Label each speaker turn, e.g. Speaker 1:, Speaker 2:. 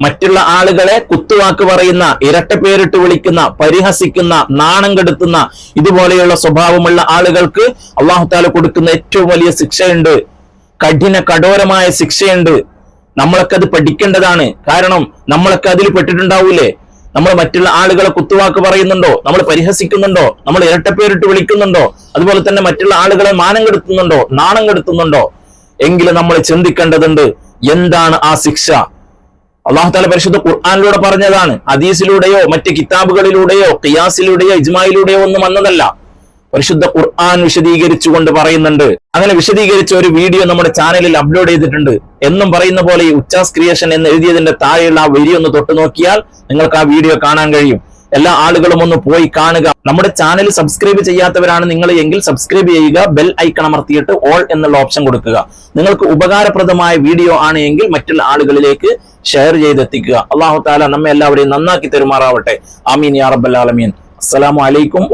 Speaker 1: മറ്റുള്ള ആളുകളെ കുത്തുവാക്ക് പറയുന്ന ഇരട്ട പേരിട്ട് വിളിക്കുന്ന പരിഹസിക്കുന്ന നാണം കെടുത്തുന്ന ഇതുപോലെയുള്ള സ്വഭാവമുള്ള ആളുകൾക്ക് അള്ളാഹുത്താല കൊടുക്കുന്ന ഏറ്റവും വലിയ ശിക്ഷയുണ്ട്. കഠിന കഠോരമായ ശിക്ഷയുണ്ട്. നമ്മളൊക്കെ അത് പഠിക്കേണ്ടതാണ്. കാരണം നമ്മളൊക്കെ അതിൽ പെട്ടിട്ടുണ്ടാവൂലേ? നമ്മൾ മറ്റുള്ള ആളുകളെ കുത്തുവാക്ക് പറയുന്നുണ്ടോ? നമ്മൾ പരിഹസിക്കുന്നുണ്ടോ? നമ്മൾ ഇരട്ടപ്പേരിട്ട് വിളിക്കുന്നുണ്ടോ? അതുപോലെ തന്നെ മറ്റുള്ള ആളുകളെ മാനം കെടുത്തുന്നുണ്ടോ? നാണം കെടുത്തുന്നുണ്ടോ? എങ്കിലും നമ്മൾ ചിന്തിക്കേണ്ടതുണ്ട് എന്താണ് ആ ശിക്ഷ? അള്ളാഹു താല പരിശുദ്ധ ഖുർആാനിലൂടെ പറഞ്ഞതാണ് അദീസിലൂടെയോ മറ്റ് കിതാബുകളിലൂടെയോ ഖിയാസിലൂടെയോ ഇജ്മായിലൂടെയോ ഒന്നും വന്നതല്ല. പരിശുദ്ധ ഖുർആൻ വിശദീകരിച്ചുകൊണ്ട് പറയുന്നുണ്ട്. അങ്ങനെ വിശദീകരിച്ച ഒരു വീഡിയോ നമ്മുടെ ചാനലിൽ അപ്ലോഡ് ചെയ്തിട്ടുണ്ട്. എന്നും പറയുന്ന പോലെ ഈ ഉച്ചാസ് ക്രിയേഷൻ എന്ന് എഴുതിയതിന്റെ താഴെയുള്ള ആ വരി ഒന്ന് തൊട്ട് നോക്കിയാൽ നിങ്ങൾക്ക് ആ വീഡിയോ കാണാൻ കഴിയും. എല്ലാ ആളുകളും ഒന്ന് പോയി കാണുക. നമ്മുടെ ചാനൽ സബ്സ്ക്രൈബ് ചെയ്യാത്തവരാണ് നിങ്ങൾ എങ്കിൽ സബ്സ്ക്രൈബ് ചെയ്യുക ബെൽ ഐക്കൺ അമർത്തിയിട്ട് ഓൾ എന്നുള്ള ഓപ്ഷൻ കൊടുക്കുക. നിങ്ങൾക്ക് ഉപകാരപ്രദമായ വീഡിയോ ആണ് എങ്കിൽ മറ്റുള്ള ആളുകളിലേക്ക് ഷെയർ ചെയ്തെത്തിക്കുക. അള്ളാഹു താല നമ്മെ എല്ലാവരെയും നന്നാക്കി തെരുമാറാവട്ടെ. ആമീൻ യാ റബ്ബൽ ആലമീൻ. അസ്സലാമു അലൈക്കും